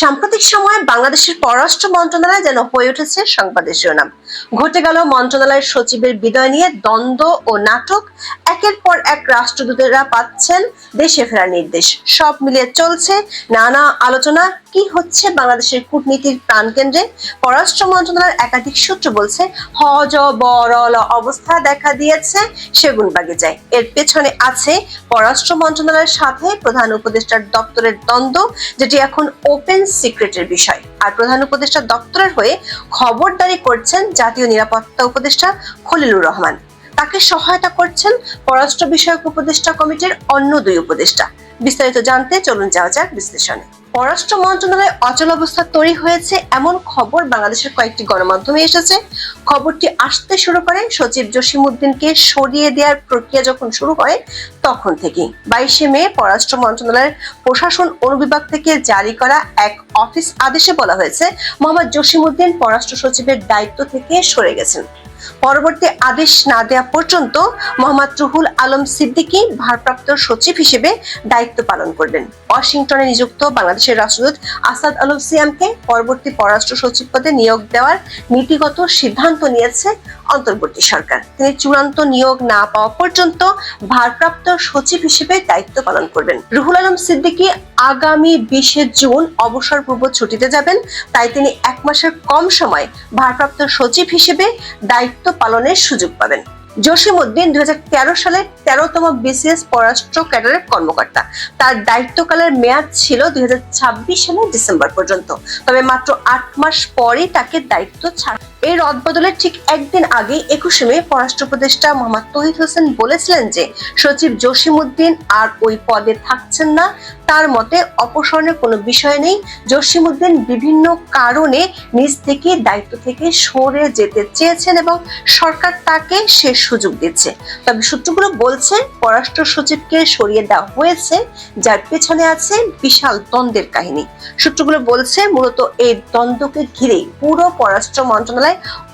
সাম্প্রতিক সময়ে বাংলাদেশের পররাষ্ট্র মন্ত্রণালয় যেন হয়ে উঠেছে সংবাদের শিরোনাম। ঘটে গেল মন্ত্রণালয়ের সচিবের বিদায় নিয়ে দ্বন্দ্ব ও নাটক। একের পর এক রাষ্ট্রদূতেরা পাচ্ছেন দেশে ফেরার নির্দেশ। সব মিলিয়ে চলছে নানা আলোচনা কি হচ্ছে বাংলাদেশের কূটনীতির প্রাণকেন্দ্রে? পররাষ্ট্র মন্ত্রণালয়ের একাধিক সূত্র বলছে হজ বরল অবস্থা দেখা দিয়েছে সেগুন বাগিচায় এর পেছনে আছে পররাষ্ট্র মন্ত্রণালয়ের সাথে প্রধান উপদেষ্টার দপ্তরের দ্বন্দ্ব, যেটি এখন ওপেন সিক্রেটের বিষয়। আর প্রধান উপদেষ্টা দপ্তরের হয়ে খবরদারি করছেন জাতীয় নিরাপত্তা উপদেষ্টা খলিলুর রহমান। তাকে সহায়তা করছেন পররাষ্ট্র বিষয়ক উপদেষ্টা কমিটির অন্য দুই উপদেষ্টা। বিস্তারিত জানতে চলুন যাওয়া যাক বিশ্লেষণে। পররাষ্ট্র মন্ত্রণালয়ে অচল অবস্থা তৈরি হয়েছে এমন খবর বাংলাদেশের কয়েকটি গণমাধ্যমে এসেছে। খবরটি আসতে শুরু করে সচিব জসিমউদ্দিনকে সরিয়ে দেওয়ার প্রক্রিয়া যখন শুরু হয় তখন থেকেই। বাইশে মে পররাষ্ট্র মন্ত্রণালয়ের প্রশাসন অনুবিভাগ থেকে জারি করা এক অফিস আদেশে বলা হয়েছে, মোহাম্মদ জসিম উদ্দিন পররাষ্ট্র সচিবের দায়িত্ব থেকে সরে গেছেন। পরবর্তী আদেশ না দেওয়া পর্যন্ত মোহাম্মদ রুহুল আলম সিদ্দিকী ভারপ্রাপ্ত সচিব হিসেবে দায়িত্ব পালন করবেন। ওয়াশিংটনে নিযুক্ত বাংলাদেশের রাষ্ট্রদূত আসাদ আলম সিয়ামকে পরবর্তী পররাষ্ট্র সচিব পদে নিয়োগ দেওয়ার নীতিগত সিদ্ধান্ত নিয়েছে অন্তর্বর্তী সরকার। তিনি চূড়ান্ত নিয়োগ না পাওয়া পর্যন্ত ভারপ্রাপ্ত সচিব হিসেবে দায়িত্ব পালন করবেন। রুহুল আলম সিদ্দিকী আগামী বিশে জুন অবসর পূর্ব ছুটিতে যাবেন, তাই তিনি এক মাসের কম সময় ভারপ্রাপ্ত সচিব হিসেবে দায়িত্ব পালনের সুযোগ পাবেন। জসিম উদ্দিন দুই হাজার তেরো সালে তেরোতম বিসিএস পররাষ্ট্র ক্যাডারের কর্মকর্তা। তার দায়িত্বকালের মেয়াদ ছিল দুই হাজার ছাব্বিশ সালের ডিসেম্বর পর্যন্ত। তবে মাত্র আট মাস পরেই তাকে দায়িত্ব ছাড় এই রদবদলের ঠিক একদিন আগে একুশে মে পররাষ্ট্র উপদেষ্টা মোহাম্মদ তহিদ হোসেন বলেছিলেন যে সচিব জসিম উদ্দিন আর ওই পদে থাকছেন না। তার মতে অপসারণের কোনো বিষয় নেই। জসিম উদ্দিন বিভিন্ন কারণে নিজ থেকে দায়িত্ব থেকে সরে যেতে চেয়েছেন এবং সরকার তাকে সে সুযোগ দিচ্ছে। তবে সূত্রগুলো বলছে পররাষ্ট্র সচিবকে সরিয়ে দেওয়া হয়েছে, যার পেছনে আছে বিশাল দ্বন্দ্বের কাহিনী। সূত্রগুলো বলছে মূলত এই দ্বন্দ্বকে ঘিরেই পুরো পররাষ্ট্র মন্ত্রণালয়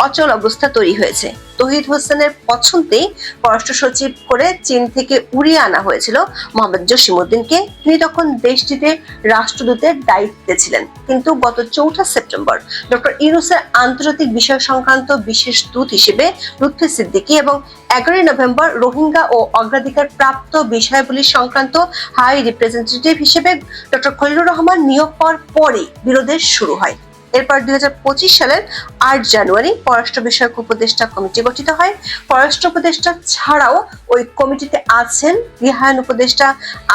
অচল অবস্থা তৈরি হয়েছে। তহিদ হোসেনের পছন্দেই পররাষ্ট্র সচিব করে চীন থেকে উড়িয়ে আনা হয়েছিল মোহাম্মদ জসিমউদ্দিনকে। তিনি তখন দেশটিতে রাষ্ট্রদূতের দায়িত্বে ছিলেন। কিন্তু গত চৌঠা সেপ্টেম্বর ডক্টর ইউনুসের আন্তর্জাতিক বিষয় সংক্রান্ত বিশেষ দূত হিসেবে লুৎফি সিদ্দিকী এবং এগারোই নভেম্বর রোহিঙ্গা ও অগ্রাধিকার প্রাপ্ত বিষয়গুলি সংক্রান্ত হাই রিপ্রেজেন্টেটিভ হিসেবে ডক্টর খলিলুর রহমান নিয়োগ পাওয়ার পরে বিরোধের শুরু হয়। এরপর দুই হাজার পঁচিশ সালের আট জানুয়ারি পররাষ্ট্র বিষয়ক উপদেষ্টা কমিটি গঠিত হয়। পররাষ্ট্র উপদেষ্টা ছাড়াও ওই কমিটিতে আছেন রিহায়ন উপদেষ্টা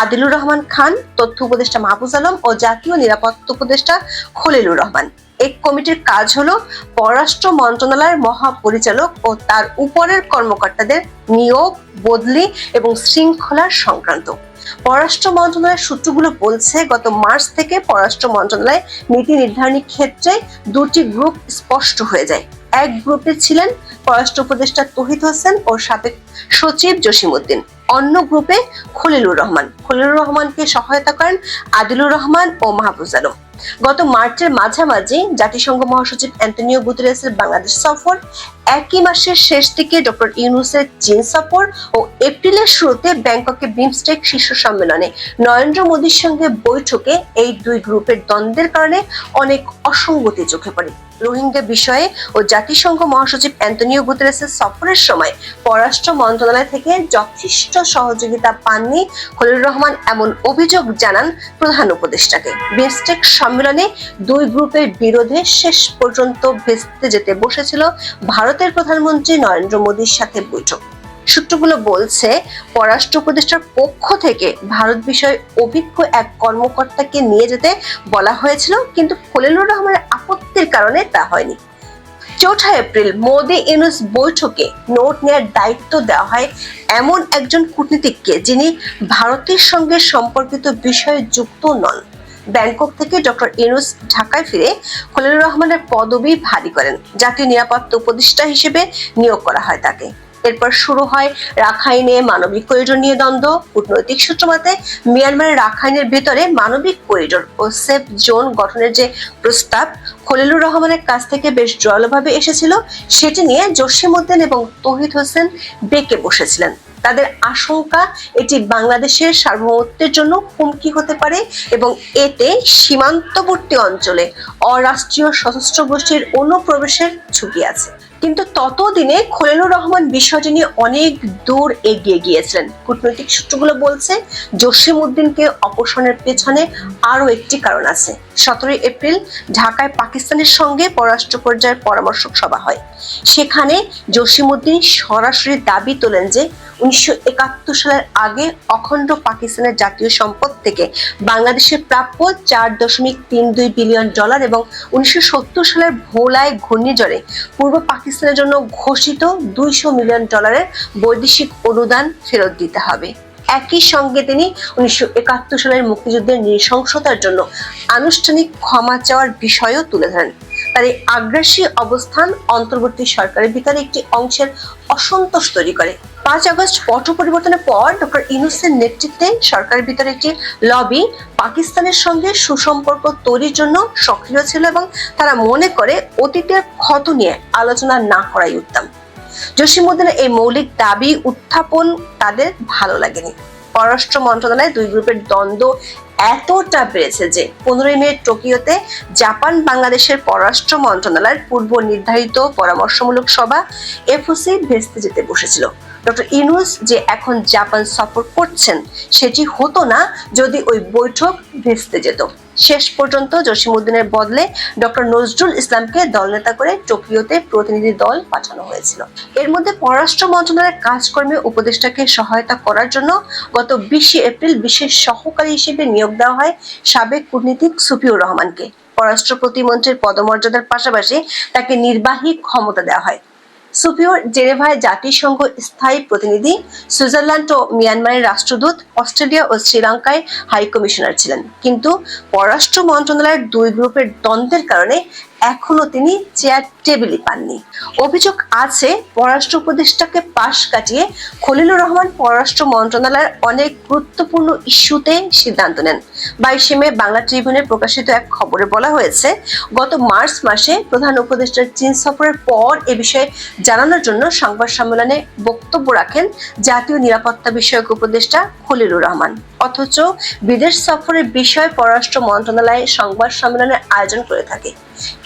আদিলুর রহমান খান, তথ্য উপদেষ্টা মাহফুজ আলম ও জাতীয় নিরাপত্তা উপদেষ্টা খলিলুর রহমান। এই কমিটির কাজ হলো পররাষ্ট্র মন্ত্রণালয়ের মহাপরিচালক ও তার উপরের কর্মকর্তাদের নিয়োগ, বদলি এবং শৃঙ্খলার সংক্রান্ত। পররাষ্ট্র মন্ত্রণালয়ের সূত্রগুলো বলছে, গত মার্চ থেকে পররাষ্ট্র মন্ত্রণালয় নীতি নির্ধারণী ক্ষেত্রে দুটি গ্রুপ স্পষ্ট হয়ে যায়। এক গ্রুপে ছিলেন পররাষ্ট্র উপদেষ্টা তহিদ হোসেন ও সাবেক সচিব জসিমউদ্দিন অন্য গ্রুপে খলিলুর রহমান। খলিলুর রহমানকে সহায়তা করেন আদিলুর রহমান ও মাহফুজ আলম। গত মার্চের মাঝামাঝি জাতিসংঘ মহাসচিব অ্যান্টনিও গুতেরেসের বাংলাদেশ সফর, একই মাসের শেষ দিকে ডক্টর ইউনুসের চীন সফর ও এপ্রিলের শুরুতে ব্যাংককে বিমস্টেক শীর্ষ সম্মেলনে। নরেন্দ্র মোদীর সঙ্গে বৈঠকে এই দুই গ্রুপের দ্বন্দ্বের কারণে অনেক অসঙ্গতি চোখে পড়ে। রোহিঙ্গা বিষয়ে ও জাতিসংঘ মহাসচিব অ্যান্টনিও গুতেরেসের সফরের সময় পররাষ্ট্র মন্ত্রণালয় থেকে যথেষ্ট সহযোগিতা পাননি খলিলুর রহমান এমন অভিযোগ জানান প্রধান উপদেষ্টাকে। বিমস্টেক সম্মেলনে দুই গ্রুপের বিরোধে শেষ পর্যন্ত ভেস্তে যেতে বসেছিল ভারতের প্রধানমন্ত্রী নরেন্দ্র মোদীর সাথে বৈঠক। সূত্রগুলো বলছে, পররাষ্ট্র উপদেষ্টার পক্ষ থেকে ভারত বিষয়ে অভিজ্ঞ এক কর্মকর্তাকে নিয়ে যেতে বলা হয়েছিল, কিন্তু খলিলুর রহমানের আপত্তির কারণে তা হয়নি। চৌঠা এপ্রিল মোদি ইউনুস বৈঠকে নোট নেয়ার দায়িত্ব দেওয়া হয় এমন একজন কূটনীতিককে যিনি ভারতের সঙ্গে সম্পর্কিত বিষয়ে যুক্ত নন। ব্যাংকক থেকে ডক্টর ইউনুস ঢাকায় ফিরে খলিলুর রহমানের পদবি ভারী করেন। জাতীয় নিরাপত্তা উপদেষ্টা হিসেবে নিয়োগ করা হয় তাকে। এরপর শুরু হয় রাখাইনে মানবিক করিডোর নিয়ে দ্বন্দ্ব। কূটনৈতিক সূত্র মতে, মিয়ানমারের রাখাইনের ভেতরে মানবিক করিডোর ও সেফ জোন গঠনের যে প্রস্তাব, খলিলুর রহমানের কাছ থেকে বেশ জলভাবে এসেছিল। সেটি নিয়ে জসিমউদ্দিন এবং তহিদ হোসেন বেঁকে বসেছিলেন। তাদের আশঙ্কা, এটি বাংলাদেশের সার্বভৌমত্বের জন্য হুমকি হতে পারে এবং এতে সীমান্তবর্তী অঞ্চলে অরাষ্ট্রীয় সশস্ত্র গোষ্ঠীর অনুপ্রবেশের ঝুঁকি আছে। কিন্তু ততদিনে খলিলুর রহমান বিষয়টি নিয়ে অনেক দূর এগিয়ে গিয়েছিলেন। কূটনৈতিক সূত্রগুলো বলছে জসিম উদ্দিনকে অপসারণের পেছনে আরও একটি কারণ আছে। সতেরোই এপ্রিল ঢাকায় পাকিস্তানের সঙ্গে পররাষ্ট্র পর্যায়ের পরামর্শক সভা হয়। সেখানে জসিমউদ্দিন সরাসরি দাবি তোলেন যে, উনিশশো একাত্তর সালের আগে অখণ্ড পাকিস্তানের জাতীয় সম্পদ থেকে বাংলাদেশের প্রাপ্য চার দশমিক তিন দুই বিলিয়ন ডলার এবং উনিশশো সত্তর সালের ভোলায় ঘূর্ণিঝড়ে পূর্ব পাকিস্তানের জন্য ঘোষিত দুইশো মিলিয়ন ডলারের বৈদেশিক অনুদান ফেরত দিতে হবে। একই সঙ্গে তিনি উনিশশো একাত্তর সালের মুক্তিযুদ্ধের নৃশংসতার জন্য আনুষ্ঠানিক ক্ষমা চাওয়ার বিষয়ও তুলে ধরেন। এই আগ্রাসী অবস্থান অন্তর্বর্তী সরকারের ভিতরে একটি অংশের অসন্তোষ তৈরি করে। পাঁচ আগস্ট পট পরিবর্তনের পর ডক্টর ইউনুসের নেতৃত্বে সরকারের ভিতরে একটি লবি পাকিস্তানের সঙ্গে সুসম্পর্ক তৈরির জন্য সক্রিয় ছিল এবং তারা মনে করে অতীতের ক্ষত নিয়ে আলোচনা না করাই উত্তম। জসিমুদ্দিনের এই মৌলিক দাবি উত্থাপন তাদের ভালো লাগেনি। পররাষ্ট্র মন্ত্রণালয়ে দুই গ্রুপের দ্বন্দ্ব এতটা বেড়েছে যে পনেরোই মে টোকিওতে জাপান বাংলাদেশের পররাষ্ট্র মন্ত্রণালয়ের পূর্ব নির্ধারিত পরামর্শমূলক সভা এফওসি ভেস্তে যেতে বসেছিল। ডক্টর ইনুস যে এখন জাপান সফর করছেন, সেটি হতো না যদি ওই বৈঠক ভেস্তে যেত। শেষ পর্যন্ত জসিমউদ্দিনের বদলে ডক্টর নজরুল ইসলামকে দলনেতা করে টোকিওতে প্রতিনিধি দল পাঠানো হয়েছিল। এর মধ্যে পররাষ্ট্র মন্ত্রণালয়ের কাজকর্মে উপদেষ্টাকে সহায়তা করার জন্য গত বিশে এপ্রিল বিশেষ সহকারী হিসেবে নিয়োগ দেওয়া হয় সাবেক কূটনীতিক সুফিউর রহমানকে। পররাষ্ট্র প্রতিমন্ত্রীর পদমর্যাদার পাশাপাশি তাকে নির্বাহী ক্ষমতা দেওয়া হয়। সুপিওর জেনেভায় জাতিসংঘ স্থায়ী প্রতিনিধি, সুইজারল্যান্ড ও মিয়ানমারের রাষ্ট্রদূত, অস্ট্রেলিয়া ও শ্রীলঙ্কায় হাই কমিশনার ছিলেন। কিন্তু পররাষ্ট্র মন্ত্রণালয়ের দুই গ্রুপের দ্বন্দ্বের কারণে এখনও তিনি চেয়ার টেবিলই পাননি। অভিযোগ আছে, পররাষ্ট্র উপদেষ্টাকে পাশ কাটিয়ে খলিলুর রহমান পররাষ্ট্র মন্ত্রণালয়ের অনেক গুরুত্বপূর্ণ ইস্যুতে সিদ্ধান্ত নেন। বাইশে মে বাংলা ট্রিবিউনে প্রকাশিত এক খবরে বলা হয়েছে, গত মার্চ মাসে প্রধান উপদেষ্টার চীন সফরের পর এ বিষয়ে জানানোর জন্য সংবাদ সম্মেলনে বক্তব্য রাখেন জাতীয় নিরাপত্তা বিষয়ক উপদেষ্টা খলিলুর রহমান। অথচ বিদেশ সফরের বিষয়ে পররাষ্ট্র মন্ত্রণালয় সংবাদ সম্মেলনের আয়োজন করে থাকে।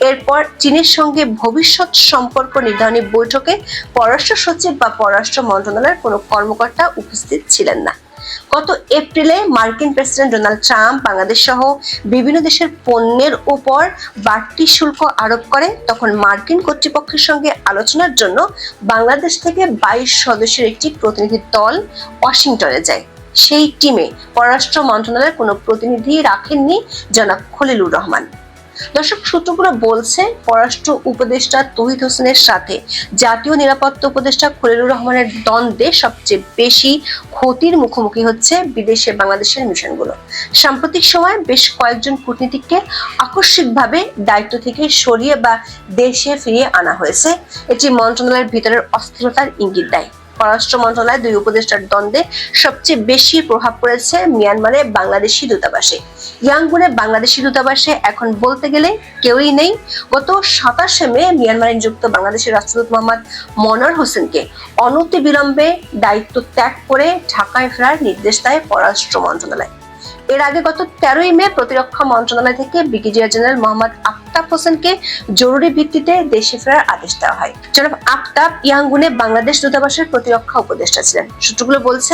এরপর চীনের সঙ্গে ভবিষ্যৎ সম্পর্ক নির্ধারণী বৈঠকে পররাষ্ট্র সচিব বা পররাষ্ট্র মন্ত্রণালয়ের কোনো কর্মকর্তা উপস্থিত ছিলেন না। গত এপ্রিলে মার্কিন প্রেসিডেন্ট ডোনাল্ড ট্রাম্প বাংলাদেশ সহ বিভিন্ন দেশের পণ্যের উপর বাড়তি শুল্ক আরোপ করে, তখন মার্কিন কর্তৃপক্ষের সঙ্গে আলোচনার জন্য বাংলাদেশ থেকে বাইশ সদস্যের একটি প্রতিনিধি দল ওয়াশিংটনে যায়। সেই টিমে পররাষ্ট্র মন্ত্রণালয়ের কোনো প্রতিনিধি রাখেননি জনাব খলিলুর রহমান। দর্শক, সূত্রগুলো বলছে পররাষ্ট্র উপদেষ্টা তহিদ হোসেনের সাথে জাতীয় নিরাপত্তা উপদেষ্টা খলিলুর রহমানের দ্বন্দ্বে সবচেয়ে বেশি ক্ষতির মুখোমুখি হচ্ছে বিদেশে বাংলাদেশের মিশনগুলো। সাম্প্রতিক সময় বেশ কয়েকজন কূটনীতিককে আকস্মিকভাবে দায়িত্ব থেকে সরিয়ে বা দেশে ফিরিয়ে আনা হয়েছে। এটি মন্ত্রণালয়ের ভিতরের অস্থিরতার ইঙ্গিত দেয়। পররাষ্ট্র মন্ত্রণালয় দুই উপদেষ্টার দ্বন্দ্বে সবচেয়ে বেশি প্রভাব পড়েছে মিয়ানমারে বাংলাদেশি দূতাবাসে। ইয়াঙ্গুনে বাংলাদেশি দূতাবাসে এখন বলতে গেলে কেউই নেই। গত সাতাশে মে মিয়ানমারে নিযুক্ত বাংলাদেশের রাষ্ট্রদূত মোহাম্মদ মনোয়ার হোসেনকে অনতি বিলম্বে দায়িত্ব ত্যাগ করে ঢাকায় ফেরার নির্দেশ দেয় পররাষ্ট্র মন্ত্রণালয়। এর আগে গত তেরোই মে প্রতিরক্ষা মন্ত্রণালয় থেকে ব্রিগেডিয়ার জেনারেল মোহাম্মদ আফতাব হোসেনকে জরুরি ভিত্তিতে দেশে ফেরার আদেশ দেওয়া হয়। জনাব আফতাব ইয়াঙ্গুনে বাংলাদেশ দূতাবাসের প্রতিরক্ষা উপদেষ্টা ছিলেন। সূত্রগুলো বলছে,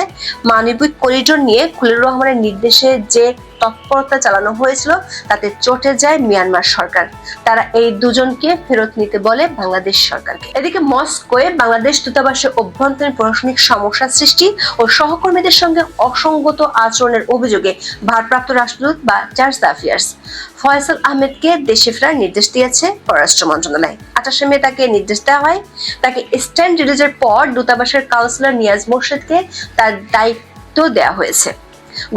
মানবিক করিডোর নিয়ে খুলির রহমানের নির্দেশে যে তৎপরতা চালানো হয়েছিল, তাতে চটে যায় মিয়ানমার সরকার। তারা এই দুজনকে ফেরত নিতে বলে বাংলাদেশ সরকারকে। এদিকে মস্কোয়ে বাংলাদেশ দূতাবাসে অভ্যন্তরীণ প্রশাসনিক সমস্যা সৃষ্টি ও সহকর্মীদের সঙ্গে অসঙ্গত আচরণের অভিযোগে ভারপ্রাপ্ত রাষ্ট্রদূত বা চার্জ অ্যাফেয়ার্স ফয়সাল আহমেদকে দেশে ফেরার নির্দেশ দিয়েছে পররাষ্ট্র মন্ত্রণালয়। আঠাশে মে তাকে নির্দেশ দেওয়া হয়, তাকে স্ট্যান্ড রিলিজের পর দূতাবাসের কাউন্সিলর নিয়াজ মোর্শেদকে তার দায়িত্ব দেওয়া হয়েছে।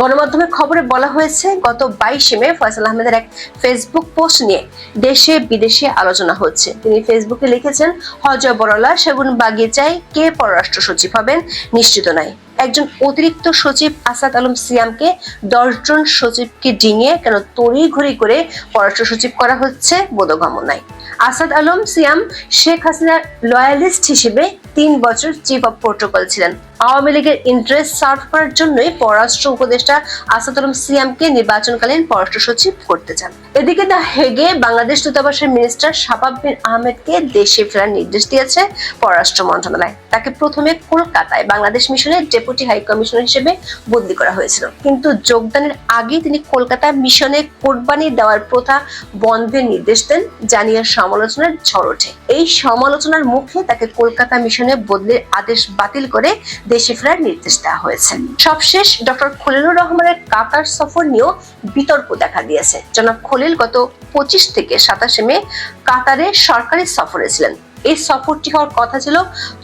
গণমাধ্যমের খবরে বলা হয়েছে, গত বাইশে মে ফয়সাল আহমেদের এক ফেসবুক পোস্ট নিয়ে দেশে বিদেশে আলোচনা হচ্ছে। তিনি ফেসবুকে লিখেছেন হজ বরলা সেগুন বাগিচায় কে পররাষ্ট্র সচিব হবেন নিশ্চিত নয়। একজন অতিরিক্ত সচিব আসাদ আলম সিয়ামকে দশজন সচিবকে ডিঙিয়ে কেন তড়ি ঘড়ি করে পররাষ্ট্র সচিব করা হচ্ছে বোধগম্য নাই আসাদ আলম সিয়াম শেখ হাসিনার লয়ালিস্ট হিসেবে তিন বছর চিফ অব প্রোটোকল ছিলেন। আওয়ামী লীগের ইন্টারেস্ট সার্ভ করার জন্যই পররাষ্ট্র উপদেষ্টা আসাদ আলম সিয়ামকে নির্বাচনকালীন পররাষ্ট্র সচিব করতে চান। এদিকে দ্য হেগে বাংলাদেশ দূতাবাসের মিনিস্টার শাবাব বিন আহমেদকে দেশে ফেরার নির্দেশ দিয়েছে পররাষ্ট্র মন্ত্রণালয়। তাকে প্রথমে কলকাতায় বাংলাদেশ মিশনের ডেপুটি হাই কমিশনার হিসেবে বদলি করা হয়েছিল। কিন্তু যোগদানের আগে তিনি কলকাতা মিশনে কোরবানি দেওয়ার প্রথা বন্ধের নির্দেশ দেন জানিয়ে সমালোচনার ঝড় ওঠে। এই সমালোচনার মুখে তাকে কলকাতা মিশনে বদলির আদেশ বাতিল করে দেশে ফেরার নির্দেশ দেওয়া হয়েছে। সবশেষ ডক্টর খলিলুর রহমানের কাতার সফর নিয়েও বিতর্ক দেখা দিয়েছে। জনাব খলিল গত পঁচিশ থেকে সাতাশে মে কাতারে সরকারি সফরে ছিলেন। এই সফরটি হওয়ার কথা ছিল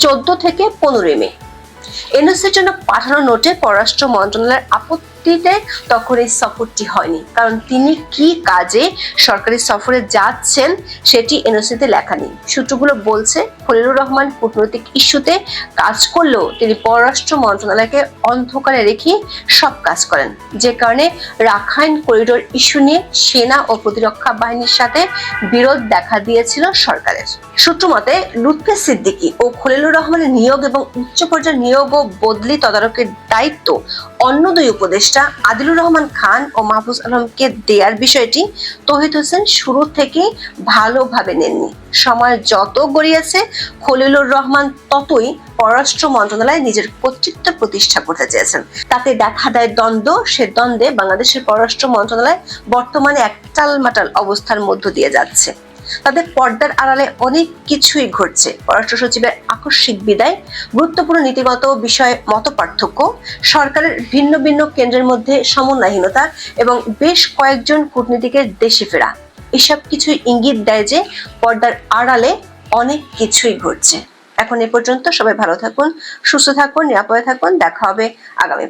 চোদ্দ থেকে পনেরোই মে। এনএসসির জন্য পাঠানো নোটে পররাষ্ট্র মন্ত্রণালয়ের আপত্তিতে তখন এই সফরটি হয়নি, কারণ তিনি কি কাজে সরকারি সফরে যাচ্ছেন সেটি এনওসিতে লেখা নেই। সূত্রগুলো বলছে খলিলুর রহমান কূটনৈতিক ইস্যুতে কাজ করলেও তিনি পররাষ্ট্র মন্ত্রণালয়কে অন্ধকারে রেখে সব কাজ করেন, যে কারণে রাখাইন করিডোর ইস্যু নিয়ে সেনা ও প্রতিরক্ষা বাহিনীর সাথে বিরোধ দেখা দিয়েছিল সরকারের। সূত্র মতে, লুৎফে সিদ্দিকী ও খলিলুর রহমানের নিয়োগ এবং উচ্চ পর্যায়ের নিয়োগ ও বদলি তদারকের দায়িত্ব অন্য দুই উপদেষ্টা আদিলুর রহমান খান ও মাহফুজ আলমকে দেওয়ার বিষয়টি তহিদ হোসেন শুরু থেকে ভালোভাবে নেননি। সময় যত গড়িয়েছে, খলিলুর রহমান ততই পররাষ্ট্র মন্ত্রণালয়ে নিজের কর্তৃত্ব প্রতিষ্ঠা করতে চেয়েছেন। তাতে দেখা দেয় দ্বন্দ্ব, সে দ্বন্দ্বে বাংলাদেশের পররাষ্ট্র মন্ত্রণালয় বর্তমানে এক টালমাটাল অবস্থার মধ্য দিয়ে যাচ্ছে। তাদের পর্দার আড়ালে অনেক কিছুই ঘটছে। পররাষ্ট্র সচিবের আকস্মিক বিদায়, গুরুত্বপূর্ণ নীতিগত বিষয়ে মত পার্থক্য সরকারের ভিন্ন ভিন্ন কেন্দ্রের মধ্যে সমন্বয়হীনতা এবং বেশ কয়েকজন কূটনীতিকের দেশে ফেরা। এসব কিছুই ইঙ্গিত দেয় যে পর্দার আড়ালে অনেক কিছুই ঘটছে। এখন এ পর্যন্ত সবাই ভালো থাকুন, সুস্থ থাকুন, নিরাপদে থাকুন। দেখা হবে আগামী